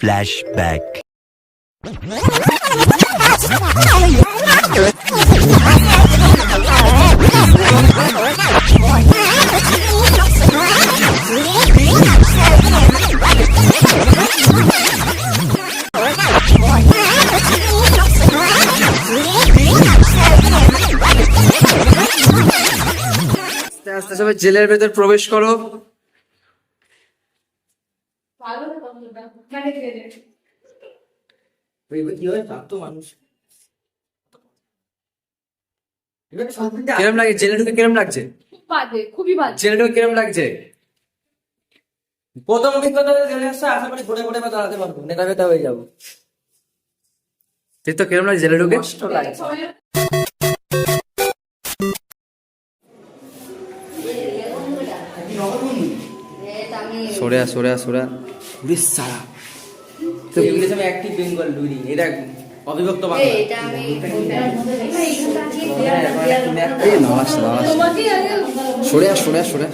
Flashback. আস্তে সবাই জেলের ভেতর প্রবেশ করো কিরম লাগে জেলে ঢুকে কিরম লাগছে খুবই বাজে জেলে ঢুকে কিরম লাগছে প্রথম অভিজ্ঞতা জেলে আসছে আশা করি ঘুরে ঘুরে দাঁড়াতে পারব নেতা বেতা হয়ে যাব তো কিরম লাগে জেলে ঢুকে কষ্ট লাগে সরে সরে সরে ছাড়া তো অ্যাক্টিভ বেঙ্গল এটা অবিভক্ত বাংলা। এই নামাস নামাস সরে সরে সরে।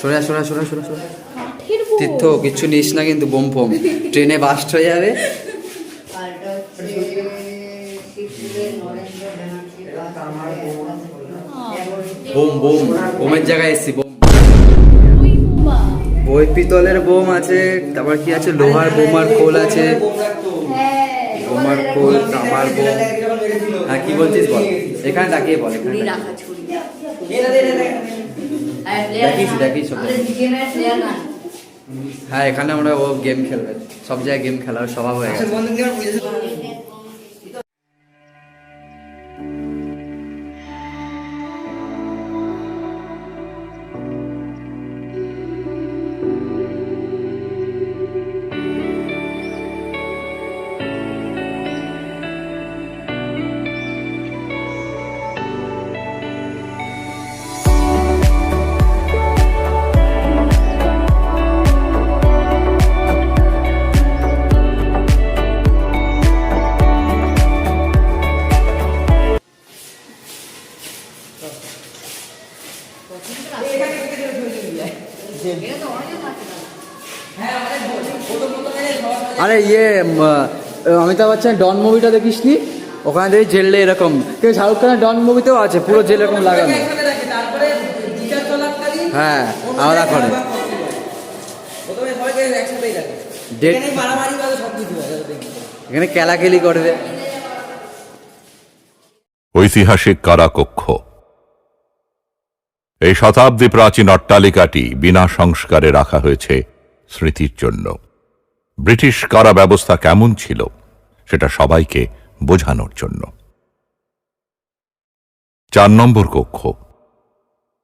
সরে সরে সরে সরে। তীর্থ কিচ্ছু নিস না কিন্তু বোম ফোম। ট্রেনে বাস্ট হয়ে যাবে। বোম বোম বোমের জায়গায় এসছি বোম। ওই। পিতলের বোম আছে তারপর কি আছে? লোহার বোমার খোল আছে। বোমার খোল তামার বোম। হ্যাঁ কি বলছিস বল? এখানে তাকিয়ে বল দেখিস দেখিস হ্যাঁ এখানে আমরা ও গেম খেলবে। সব জায়গায় গেম খেলার স্বভাব হয়ে গেছে। আরে ইয়ে অমিতাভ বচ্চন ডন মুভিটা দেখিস নি ওখানে দেখি জেলে এরকম। কিন্তু শাহরুখ খানের ডন মুভিতেও আছে, পুরো জেল এরকম লাগানো। হ্যাঁ আলাদা করে এখানে করবে। ঐতিহাসিক কারাকক্ষ। এই শতাব্দী প্রাচীন অট্টালিকাটি বিনা সংস্কারে রাখা হয়েছে স্মৃতির জন্য। ব্রিটিশ কারা ব্যবস্থা কেমন ছিল, সেটা সবাইকে বোঝানোর জন্য। চার নম্বর কক্ষ।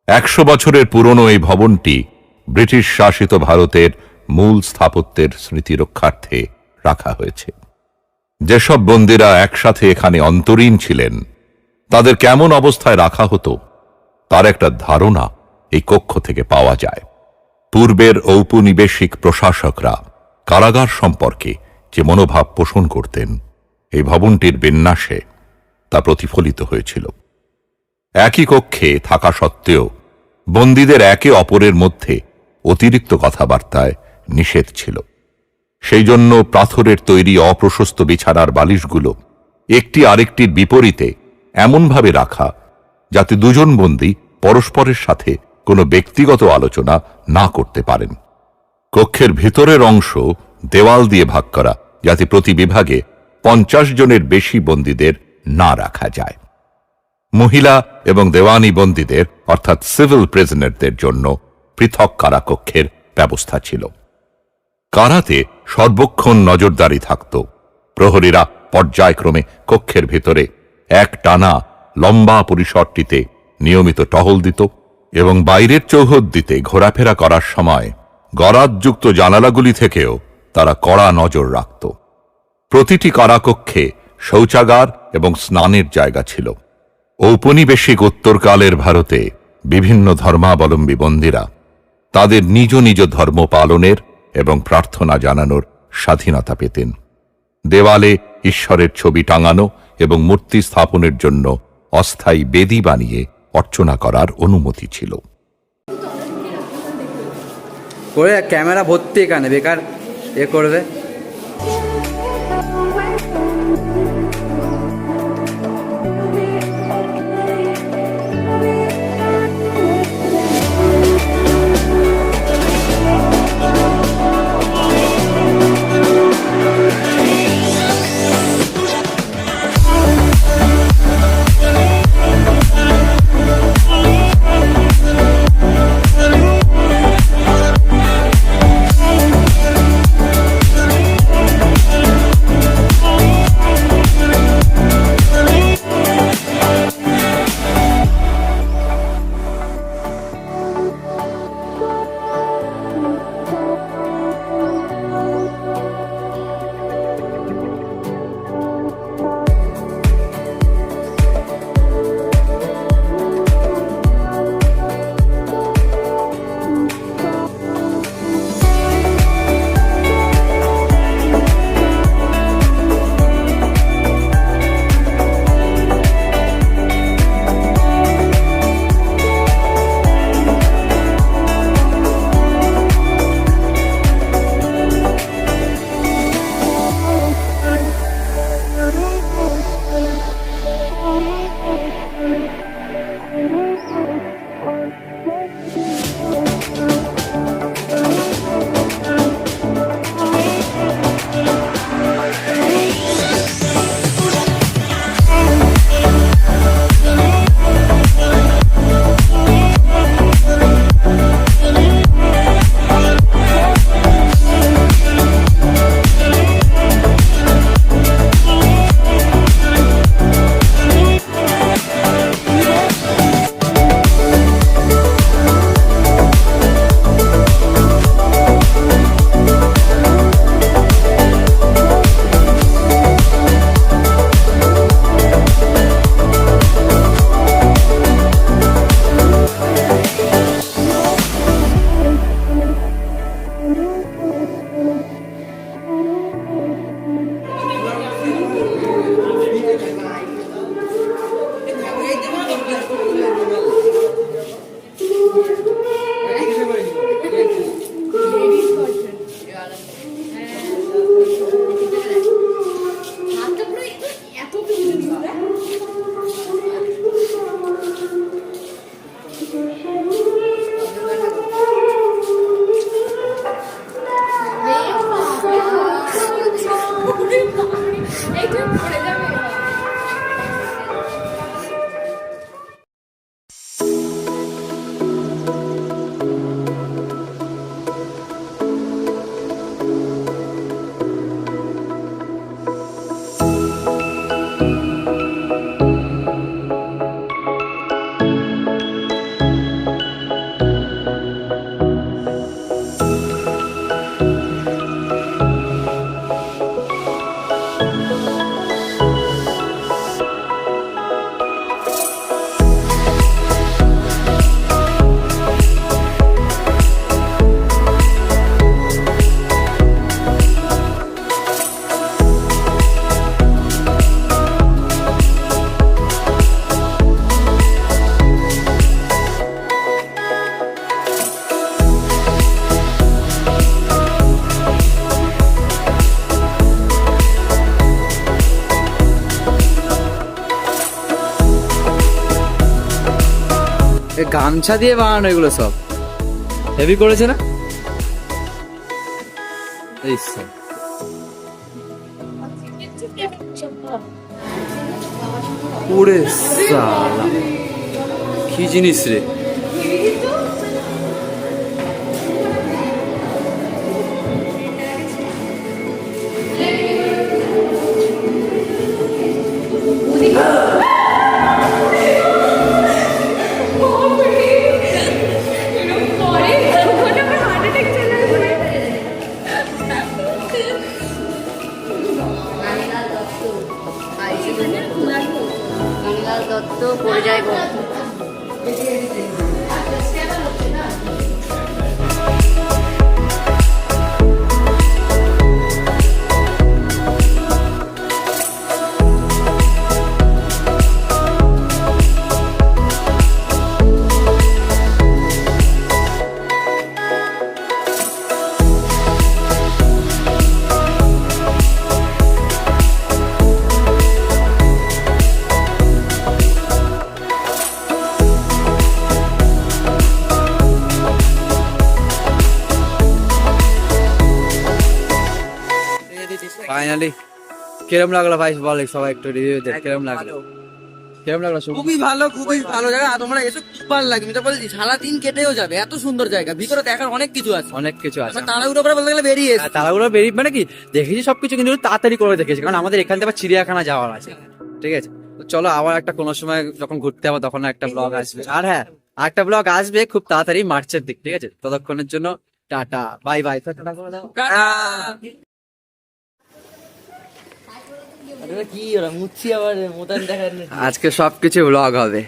একশো বছরের পুরনো এই ভবনটি ব্রিটিশ শাসিত ভারতের মূল স্থাপত্যের স্মৃতি রক্ষার্থে রাখা হয়েছে। যেসব বন্দীরা একসাথে এখানে অন্তরীণ ছিলেন, তাদের কেমন অবস্থায় রাখা হতো তার একটা ধারণা এই কক্ষ থেকে পাওয়া যায়। পূর্বের ঔপনিবেশিক প্রশাসকরা কারাগার সম্পর্কে যে মনোভাব পোষণ করতেন, এই ভবনটির বিন্যাসে তা প্রতিফলিত হয়েছিল। একই কক্ষে থাকা সত্ত্বেও বন্দীদের একে অপরের মধ্যে অতিরিক্ত কথাবার্তায় নিষেধ ছিল। সেই জন্য পাথরের তৈরি অপ্রশস্ত বিছানার বালিশগুলো একটি আরেকটির বিপরীতে এমনভাবে রাখা যাতে দুজন বন্দী পরস্পরের সাথে কোনো ব্যক্তিগত আলোচনা না করতে পারেন। কক্ষের ভিতরের অংশ দেওয়াল দিয়ে ভাগ করা, যাতে প্রতি বিভাগে পঞ্চাশ জনের বেশি বন্দীদের না রাখা যায়। মহিলা এবং দেওয়ানি বন্দীদের, অর্থাৎ সিভিল প্রিজনারদের জন্য পৃথক কারাকক্ষের ব্যবস্থা ছিল। কারাতে সর্বক্ষণ নজরদারি থাকত। প্রহরীরা পর্যায়ক্রমে কক্ষের ভিতরে এক টানা লম্বা পরিসরটিতে নিয়মিত টহল দিত এবং বাইরের চৌহদ্দিতে ঘোরাফেরা করার সময় গরাদযুক্ত জানালাগুলি থেকেও তারা কড়া নজর রাখত। প্রতিটি কারাকক্ষে শৌচাগার এবং স্নানের জায়গা ছিল। ঔপনিবেশিক উত্তরকালের ভারতে বিভিন্ন ধর্মাবলম্বী বন্দীরা তাদের নিজ নিজ ধর্ম পালনের এবং প্রার্থনা জানানোর স্বাধীনতা পেতেন। দেওয়ালে ঈশ্বরের ছবি টাঙানো এবং মূর্তি স্থাপনের জন্য অস্থায়ী বেদি বানিয়ে অর্চনা করার অনুমতি ছিল। ক্যামেরা ভর্তি এখানে বেকার এ করবে। গামছা দিয়ে বানানো এগুলো সব। হেভি করেছে না? এই সব। ওরে সালা। কি জিনিস রে? রানীলাল দত্ত ফাইনালি কিরম লাগল ভাই বল সবাই একটু রিভিউ দে কিরম লাগল? কিরম লাগল খুবই ভালো খুবই ভালো জায়গা। আর তোমরা এসে খুব ভালো লাগবে। এটা বলছি সারাদিন কেটেও যাবে। এত সুন্দর জায়গা। ভিতরে দেখার অনেক কিছু আছে। অনেক কিছু আছে। তাড়াহুড়ো করে বলতে গেলে বেরিয়ে এসেছি। আর তারাগুলো বেরিয়ে মানে কি দেখেছি সবকিছু কিন্তু তাড়াতাড়ি করে দেখেছি। কারণ আমাদের এখান থেকে আবার চিড়িয়াখানা যাওয়ার আছে। ঠিক আছে? তো চলো আবার একটা কোনো সময় যখন ঘুরতে যাব তখন একটা ব্লগ আসবে। আর হ্যাঁ একটা ব্লগ আসবে খুব তাড়াতাড়ি মার্চের দিক ঠিক আছে? ততক্ষণের জন্য টাটা। Bye bye. টাটা করে দাও আরে ওরা কি ওরা মুচ্ছি আবার মোতান দেখার আজকে সবকিছু ব্লগ হবে।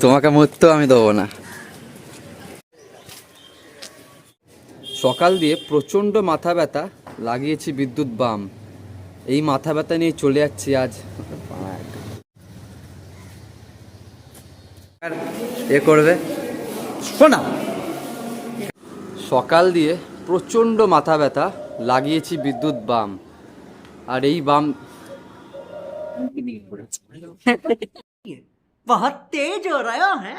তোমাকে মরতেও আমি দেবো না। সকাল দিয়ে প্রচণ্ড মাথা ব্যথা লাগিয়েছি বিদ্যুৎ বাম। এই মাথা ব্যথা নিয়ে চলে যাচ্ছি আজ। এ করবে? শোনা। সকাল দিয়ে প্রচণ্ড মাথা ব্যথা লাগিয়েছি বিদ্যুৎ বাম। আর এই বাম बहुत तेज हो रहा है